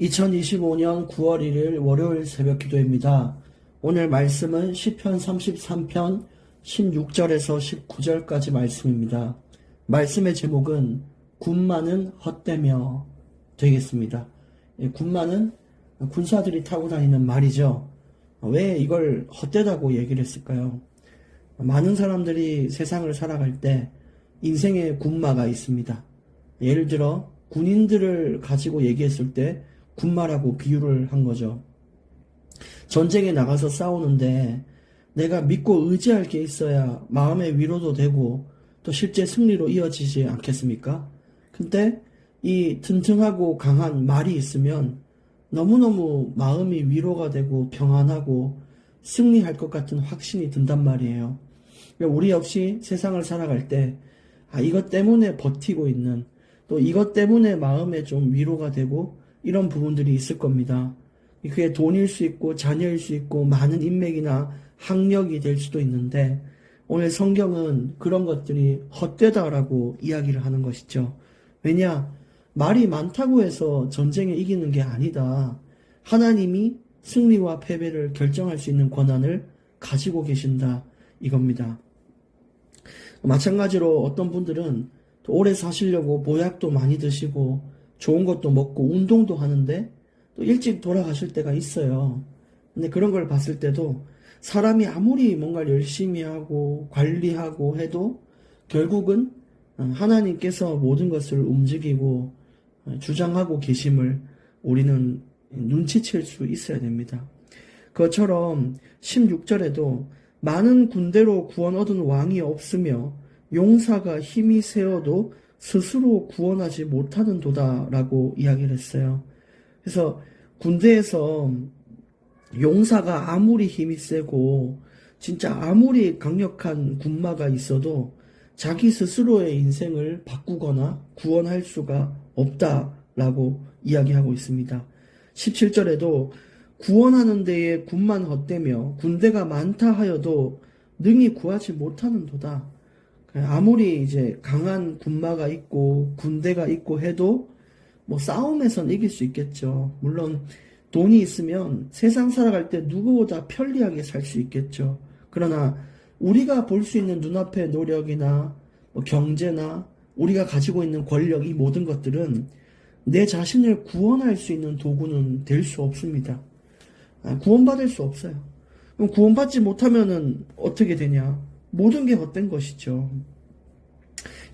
2025년 9월 1일 월요일 새벽 기도입니다. 오늘 말씀은 시편 33편 16절에서 19절까지 말씀입니다. 말씀의 제목은 군마는 헛되며 되겠습니다. 예, 군마는 군사들이 타고 다니는 말이죠. 왜 이걸 헛되다고 얘기를 했을까요? 많은 사람들이 세상을 살아갈 때 인생의 군마가 있습니다. 예를 들어 군인들을 가지고 얘기했을 때 군마라고 비유를 한 거죠. 전쟁에 나가서 싸우는데 내가 믿고 의지할 게 있어야 마음의 위로도 되고 또 실제 승리로 이어지지 않겠습니까? 근데 이 튼튼하고 강한 말이 있으면 너무너무 마음이 위로가 되고 평안하고 승리할 것 같은 확신이 든단 말이에요. 우리 역시 세상을 살아갈 때, 아, 이것 때문에 버티고 있는, 또 이것 때문에 마음에 좀 위로가 되고, 이런 부분들이 있을 겁니다. 그게 돈일 수 있고, 자녀일 수 있고, 많은 인맥이나 학력이 될 수도 있는데, 오늘 성경은 그런 것들이 헛되다라고 이야기를 하는 것이죠. 왜냐? 말이 많다고 해서 전쟁에 이기는 게 아니다. 하나님이 승리와 패배를 결정할 수 있는 권한을 가지고 계신다. 이겁니다. 마찬가지로 어떤 분들은 오래 사시려고 보약도 많이 드시고 좋은 것도 먹고 운동도 하는데 또 일찍 돌아가실 때가 있어요. 근데 그런 걸 봤을 때도 사람이 아무리 뭔가를 열심히 하고 관리하고 해도 결국은 하나님께서 모든 것을 움직이고 주장하고 계심을 우리는 눈치챌 수 있어야 됩니다. 그것처럼 16절에도 많은 군대로 구원 얻은 왕이 없으며 용사가 힘이 세어도 스스로 구원하지 못하는 도다라고 이야기를 했어요. 그래서 군대에서 용사가 아무리 힘이 세고 진짜 아무리 강력한 군마가 있어도 자기 스스로의 인생을 바꾸거나 구원할 수가 없다라고 이야기하고 있습니다. 17절에도 구원하는 데에 군만 헛되며 군대가 많다 하여도 능히 구하지 못하는 도다. 아무리 이제 강한 군마가 있고 군대가 있고 해도 뭐 싸움에선 이길 수 있겠죠. 물론 돈이 있으면 세상 살아갈 때 누구보다 편리하게 살 수 있겠죠. 그러나 우리가 볼 수 있는 눈앞의 노력이나 뭐 경제나 우리가 가지고 있는 권력 이 모든 것들은 내 자신을 구원할 수 있는 도구는 될 수 없습니다. 아, 구원받을 수 없어요. 그럼 구원받지 못하면은 어떻게 되냐? 모든 게 헛된 것이죠.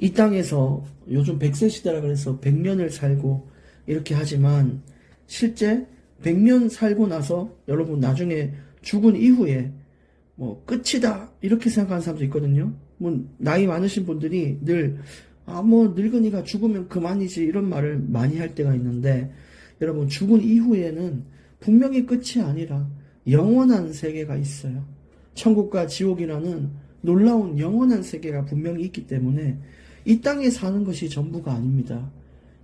이 땅에서 요즘 100세 시대라 그래서 100년을 살고 이렇게 하지만 실제 100년 살고 나서 여러분 나중에 죽은 이후에 뭐 끝이다 이렇게 생각하는 사람도 있거든요. 뭐 나이 많으신 분들이 늘 아, 뭐, 늙은이가 죽으면 그만이지, 이런 말을 많이 할 때가 있는데, 여러분, 죽은 이후에는 분명히 끝이 아니라 영원한 세계가 있어요. 천국과 지옥이라는 놀라운 영원한 세계가 분명히 있기 때문에 이 땅에 사는 것이 전부가 아닙니다.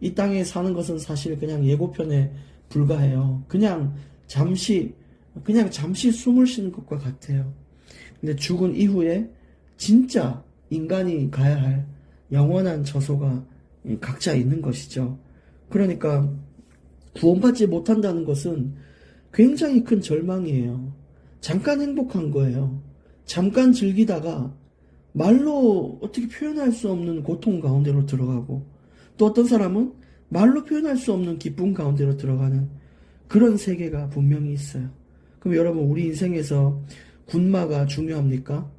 이 땅에 사는 것은 사실 그냥 예고편에 불과해요. 그냥 잠시, 그냥 잠시 숨을 쉬는 것과 같아요. 근데 죽은 이후에 진짜 인간이 가야 할 영원한 저소가 각자 있는 것이죠. 그러니까 구원받지 못한다는 것은 굉장히 큰 절망이에요. 잠깐 행복한 거예요. 잠깐 즐기다가 말로 어떻게 표현할 수 없는 고통 가운데로 들어가고 또 어떤 사람은 말로 표현할 수 없는 기쁨 가운데로 들어가는 그런 세계가 분명히 있어요. 그럼 여러분 우리 인생에서 군마가 중요합니까?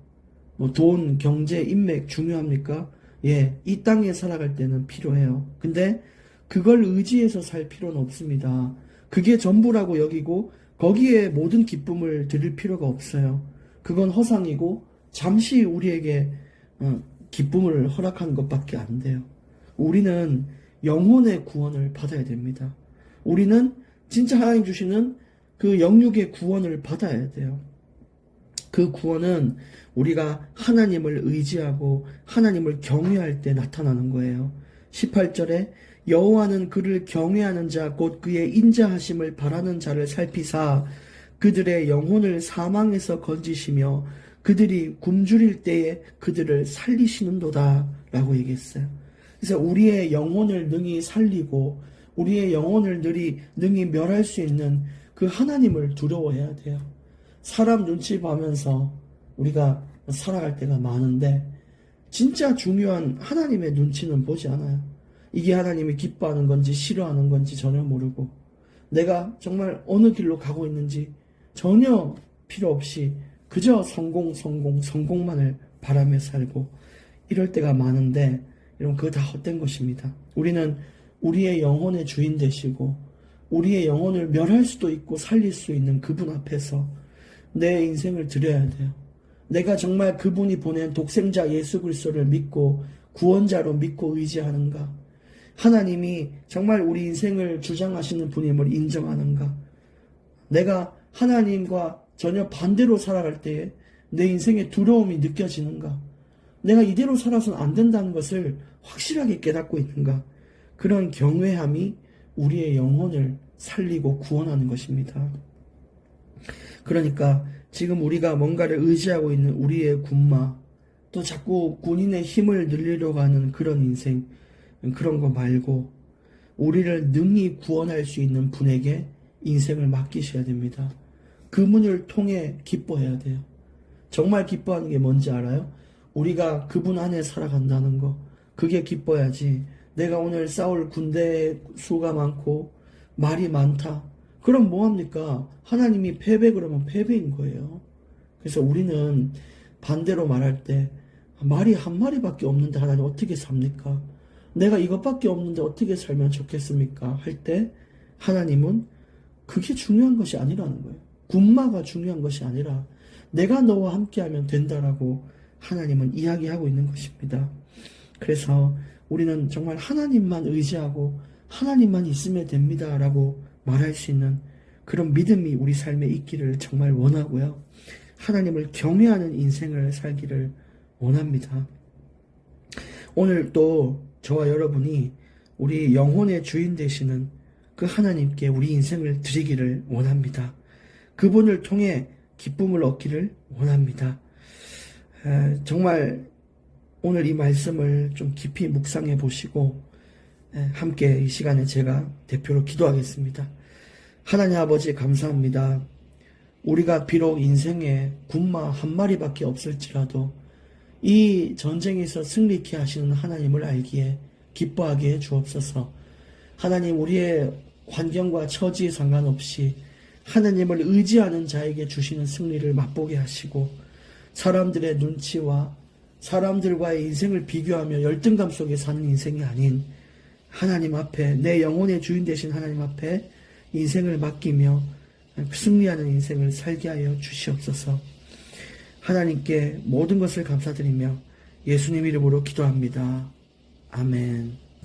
뭐 돈, 경제, 인맥 중요합니까? 예, 이 땅에 살아갈 때는 필요해요. 근데 그걸 의지해서 살 필요는 없습니다. 그게 전부라고 여기고 거기에 모든 기쁨을 드릴 필요가 없어요. 그건 허상이고 잠시 우리에게 어, 기쁨을 허락하는 것밖에 안 돼요. 우리는 영혼의 구원을 받아야 됩니다. 우리는 진짜 하나님 주시는 그 영육의 구원을 받아야 돼요. 그 구원은 우리가 하나님을 의지하고 하나님을 경외할 때 나타나는 거예요. 18절에 여호와는 그를 경외하는 자 곧 그의 인자하심을 바라는 자를 살피사 그들의 영혼을 사망에서 건지시며 그들이 굶주릴 때에 그들을 살리시는도다 라고 얘기했어요. 그래서 우리의 영혼을 능히 살리고 우리의 영혼을 늘이 능히 멸할 수 있는 그 하나님을 두려워해야 돼요. 사람 눈치 보면서 우리가 살아갈 때가 많은데 진짜 중요한 하나님의 눈치는 보지 않아요. 이게 하나님이 기뻐하는 건지 싫어하는 건지 전혀 모르고 내가 정말 어느 길로 가고 있는지 전혀 필요 없이 그저 성공, 성공, 성공만을 바라며 살고 이럴 때가 많은데 여러분 그거 다 헛된 것입니다. 우리는 우리의 영혼의 주인 되시고 우리의 영혼을 멸할 수도 있고 살릴 수 있는 그분 앞에서 내 인생을 드려야 돼요. 내가 정말 그분이 보낸 독생자 예수 그리스도를 믿고 구원자로 믿고 의지하는가? 하나님이 정말 우리 인생을 주장하시는 분임을 인정하는가? 내가 하나님과 전혀 반대로 살아갈 때에 내 인생의 두려움이 느껴지는가? 내가 이대로 살아서는 안 된다는 것을 확실하게 깨닫고 있는가? 그런 경외함이 우리의 영혼을 살리고 구원하는 것입니다. 그러니까 지금 우리가 뭔가를 의지하고 있는 우리의 군마, 또 자꾸 군인의 힘을 늘리려고 하는 그런 인생, 그런 거 말고, 우리를 능히 구원할 수 있는 분에게 인생을 맡기셔야 됩니다. 그분을 통해 기뻐해야 돼요. 정말 기뻐하는 게 뭔지 알아요? 우리가 그분 안에 살아간다는 거. 그게 기뻐야지. 내가 오늘 싸울 군대 수가 많고, 말이 많다. 그럼 뭐합니까? 하나님이 패배 그러면 패배인 거예요. 그래서 우리는 반대로 말할 때, 말이 한 마리밖에 없는데 하나님 어떻게 삽니까? 내가 이것밖에 없는데 어떻게 살면 좋겠습니까? 할 때, 하나님은 그게 중요한 것이 아니라는 거예요. 군마가 중요한 것이 아니라 내가 너와 함께하면 된다라고 하나님은 이야기하고 있는 것입니다. 그래서 우리는 정말 하나님만 의지하고 하나님만 있으면 됩니다라고 말할 수 있는 그런 믿음이 우리 삶에 있기를 정말 원하고요. 하나님을 경외하는 인생을 살기를 원합니다. 오늘 또 저와 여러분이 우리 영혼의 주인 되시는 그 하나님께 우리 인생을 드리기를 원합니다. 그분을 통해 기쁨을 얻기를 원합니다. 에, 정말 오늘 이 말씀을 좀 깊이 묵상해 보시고 에, 함께 이 시간에 제가 대표로 기도하겠습니다. 하나님 아버지 감사합니다. 우리가 비록 인생에 군마 한 마리밖에 없을지라도 이 전쟁에서 승리케 하시는 하나님을 알기에 기뻐하게 해 주옵소서. 하나님 우리의 환경과 처지에 상관없이 하나님을 의지하는 자에게 주시는 승리를 맛보게 하시고 사람들의 눈치와 사람들과의 인생을 비교하며 열등감 속에 사는 인생이 아닌 하나님 앞에 내 영혼의 주인 되신 하나님 앞에 인생을 맡기며 승리하는 인생을 살게 하여 주시옵소서. 하나님께 모든 것을 감사드리며 예수님 이름으로 기도합니다. 아멘.